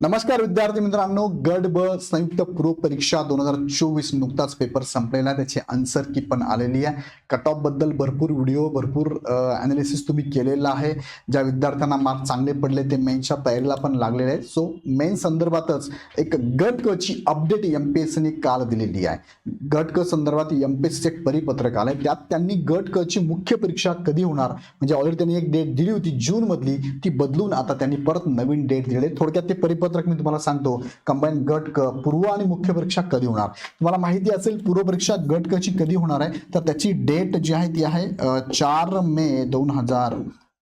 नमस्कार विद्यार्थी मित्रांनो गट ब संयुक्त पूर्व परीक्षा दोन हजार चोवीस नुकताच पेपर संपलेला आहे. त्याची आन्सर की पण आलेली आहे. कट ऑफबद्दल भरपूर व्हिडिओ भरपूर अनालिसिस तुम्ही केलेला आहे. ज्या विद्यार्थ्यांना मार्क चांगले पडले ते मेन्सच्या तयारीला पण लागलेले आहेत. सो मेन संदर्भातच एक गट क ची अपडेट एम पी एस सीने काल दिलेली आहे. गट क संदर्भात एम पी एस एक परिपत्रक आलंय. त्यात त्यांनी गट क ची मुख्य परीक्षा कधी होणार? म्हणजे ऑलरेडी त्यांनी एक डेट दिली होती जून मधली ती बदलून आता त्यांनी परत नवीन डेट दिलेली थोडक्यात ते परिपत्रक मी तुम्हाला सांगतो. कंबाईन गट क पूर्व आणि मुख्य परीक्षा कधी होणार? तुम्हाला माहिती असेल पूर्व परीक्षा गट कची कधी होणार आहे? तर त्याची डेट जी आहे ती आहे चार मे दोन हजार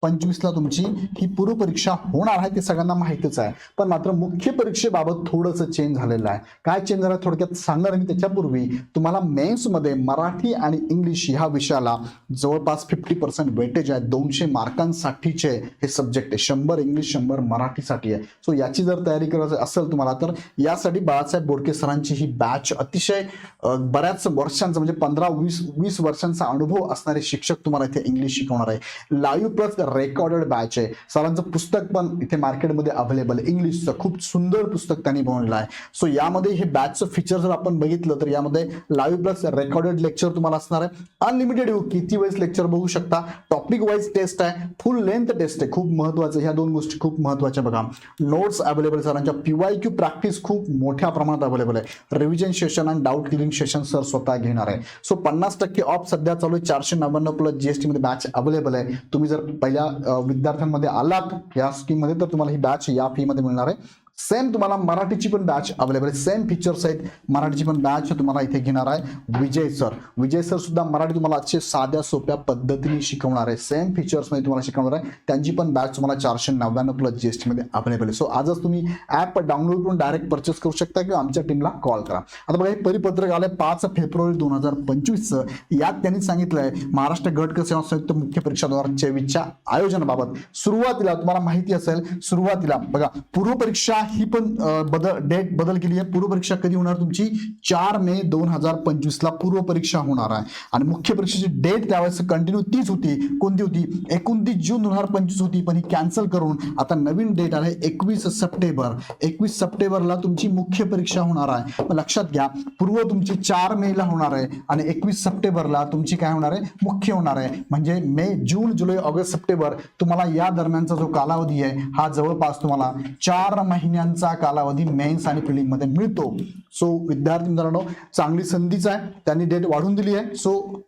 पंचवीसला तुमची ही पूर्व परीक्षा होणार आहे ते सगळ्यांना माहितीच आहे. पण मात्र मुख्य परीक्षेबाबत थोडंसं चेंज झालेलं आहे. काय चेंज झालं? थोडक्यात सांगणार मी त्याच्यापूर्वी. तुम्हाला मेन्समध्ये मराठी आणि इंग्लिश ह्या विषयाला जवळपास फिफ्टी पर्सेंट वेटेज आहे. दोनशे मार्कांसाठीचे हे सब्जेक्ट आहे. शंभर इंग्लिश शंभर मराठीसाठी आहे. सो याची जर तयारी करायची असेल तुम्हाला तर यासाठी बाळासाहेब बोडके सरांची ही बॅच अतिशय बऱ्याच वर्षांचा म्हणजे पंधरा वीस वीस वर्षांचा अनुभव असणारे शिक्षक तुम्हाला इथे इंग्लिश शिकवणार आहे. लाईव्ह प्लस रेकॉर्डेड बॅच आहे सरांचं पुस्तक पण इथे मार्केटमध्ये अवेलेबल आहे इंग्लिशचं खूप सुंदर पुस्तक त्यांनी बनवलेलं आहे. सो यामध्ये हे बॅचचं फीचर जर आपण बघितलं तर यामध्ये लाईव्ह प्लस रेकॉर्डेड लेक्चर तुम्हाला असणार आहे. अनलिमिटेड किती वेळेस लेक्चर बघू शकता? टॉपिक वाईज टेस्ट आहे. फुल लेंथ टेस्ट आहे. खूप महत्वाचं. ह्या दोन गोष्टी खूप महत्त्वाच्या बघा. नोट्स अवेलेबल सरांच्या. पीवाय क्यू प्रॅक्टिस खूप मोठ्या प्रमाणात अवेलेबल आहे. रिव्हिजन सेशन आणि डाऊट क्लिअरिंग सेशन सर स्वतः घेणार आहे. सो पन्नास टक्के ऑफ सध्या चालू आहे. चारशे नव्याण्णव प्लस जीएसटी मध्ये बॅच अवेलेबल आहे. तुम्ही जर पहिल्या अ, विद्यार्थ्यांमध्ये आलात या स्कीममध्ये तर तुम्हाला ही बॅच या फीमध्ये मिळणार आहे. सेम तुम्हाला मराठीची पण बॅच अवेलेबल आहे. सेम फीचर्स आहेत. मराठीची पण बॅच तुम्हाला इथे घेणार आहे. विजय सर विजय सर सुद्धा मराठी तुम्हाला अतिशय साध्या सोप्या पद्धतीने शिकवणार आहे. सेम फीचर्समध्ये तुम्हाला शिकवणार आहे. त्यांची पण बॅच तुम्हाला चारशे नव्याण्णव प्लस जीएसटी मध्ये अवेलेबल आहे. सो आजच तुम्ही ऍप डाउनलोड करून डायरेक्ट परचेस करू शकता किंवा आमच्या टीमला कॉल करा. आता बघा हे परिपत्रक आलंय पाच फेब्रुवारी दोन हजार पंचवीसचं. यात त्यांनी सांगितलंय महाराष्ट्र गट सेवा संयुक्त मुख्य परीक्षा दोन हजार चोवीसच्या आयोजनाबाबत सुरुवातीला तुम्हाला माहिती असेल सुरुवातीला बघा पूर्व परीक्षा ही पण बदल डेट बदल केली आहे. पूर्व परीक्षा कधी होणार तुमची? चार मे दोन हजार पंचवीस ला पूर्व परीक्षा होणार आहे. आणि मुख्य परीक्षेची डेट त्यावेळेस कंटिन्यू तीच होती. कोणती होती? एकोणतीस जून दोन हजार पंचवीस होती पण ही कॅन्सल करून आता नवीन डेट आहे एकवीस सप्टेंबर. एकवीस सप्टेंबरला तुमची मुख्य परीक्षा होणार आहे. लक्षात घ्या पूर्व तुमची चार मे ला होणार आहे आणि एकवीस सप्टेंबरला तुमची काय होणार आहे? मुख्य होणार आहे. म्हणजे मे जून जुलै ऑगस्ट सप्टेंबर तुम्हाला या दरम्यानचा जो कालावधी आहे हा जवळपास तुम्हाला चार महिने महिन्यांचा कालावधी मेन्स आणि फिलिंग मिळतो. सो विद्यार्थी मित्रांनो चांगली संधीच आहे. त्यांनी डेट वाढून दिली आहे. सो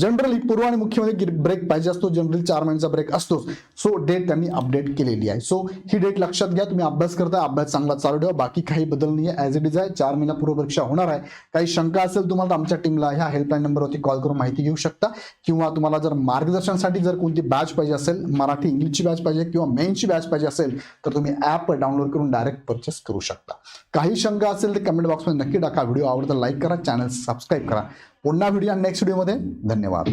जनरली पूर्व आणि मुख्यमध्ये ब्रेक पाहिजे असतो. जनरली चार महिन्याचा ब्रेक असतोच. सो डेट त्यांनी अपडेट केलेली आहे. सो ही डेट लक्षात घ्या. तुम्ही अभ्यास करता अभ्यास चांगला चालू ठेवा. बाकी काही बदल नाही आहे ॲज इट इज आहे. चार महिना पूर्व परीक्षा होणार आहे. काही शंका असेल तुम्हाला आमच्या टीमला ह्या हेल्पलाईन नंबरवरती कॉल करून माहिती घेऊ शकता. किंवा तुम्हाला जर मार्गदर्शनासाठी जर कोणती बॅच पाहिजे असेल मराठी इंग्लिशची बॅच पाहिजे किंवा मेनची बॅच पाहिजे असेल तर तुम्ही ॲप डाउनलोड करून डायरेक्ट परचेस करू शकता. काही शंका असेल तर कमेंट बॉक्समध्ये नक्की टाका. व्हिडिओ आवडता लाईक करा. चॅनल सबस्क्राईब करा. पुन्हा व्हिडिओ नेक्स्ट व्हिडिओमध्ये धन्यवाद.